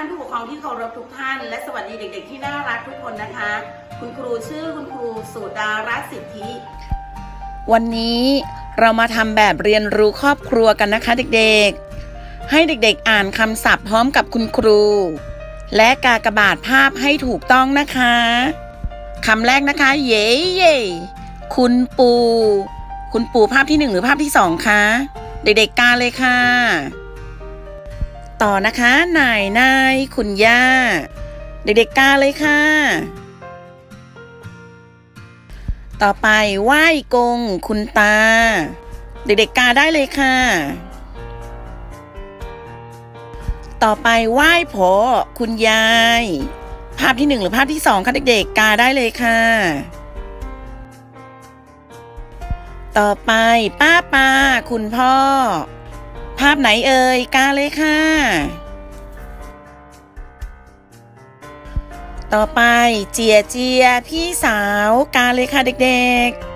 ท่านผู้ปกครองที่เคารพทุกท่าน และสวัสดีเด็ก ๆ ที่น่ารักทุกคนนะคะ คุณครูชื่อคุณครูสุดารัตน์สิทธิ วันนี้เรามาทำแบบเรียนรู้ครอบครัวกันนะคะเด็กๆ ให้เด็กๆอ่านคำศัพท์พร้อมกับคุณครู และกากบาทภาพให้ถูกต้องนะคะคำแรกนะคะ เย่เย่คุณปู่คุณปู่ภาพที่หนึ่งหรือภาพที่สองคะเด็กๆกาเลยค่ะ ต่อนะคะนายนายคุณย่า เด็กๆกาเลยค่ะ ต่อไปไหว้กง คุณตา เด็กๆกาได้เลยค่ะ ต่อไปไหว้พอคุณยาย ภาพที่หนึ่งหรือภาพที่สองคะเด็กๆกาได้เลยค่ะต่อไปป้าปาคุณพ่อ ภาพไหนเอ่ยกาเลยค่ะ ต่อไปเจียเจียพี่สาวกาเลยค่ะเด็กๆ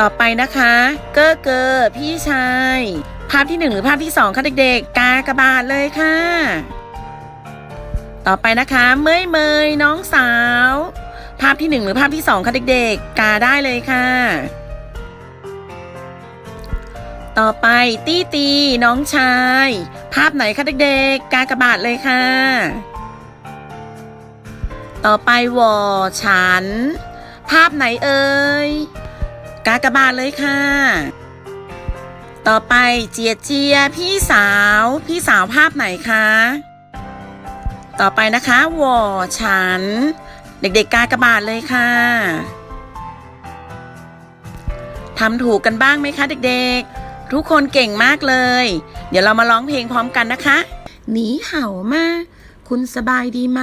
ต่อไปนะคะ เก้อเกอพี่ชาย ภาพที่หนึ่งหรือภาพที่สองคะเด็กๆ กากระบาดเลยค่ะ ต่อไปนะคะเมยเมยน้องสาว ภาพที่หนึ่งหรือภาพที่สองคะเด็กๆ กาได้เลยค่ะ ต่อไปตี้ตีน้องชาย ภาพไหนคะเด็กๆ กากระบาดเลยค่ะ ต่อไปวอฉัน ภาพไหนเอ่ย กากระบาทเลยค่ะ ต่อไปเจียเจียพี่สาว พี่สาวภาพไหนคะ ต่อไปนะคะวอฉัน เด็กๆ กากระบาทเลยค่ะทำถูกกันบ้างไหมคะเด็กๆ ทุกคนเก่งมากเลย เดี๋ยวเรามาร้องเพลงพร้อมกันนะคะ หนีเห่ามา คุณสบายดีไหม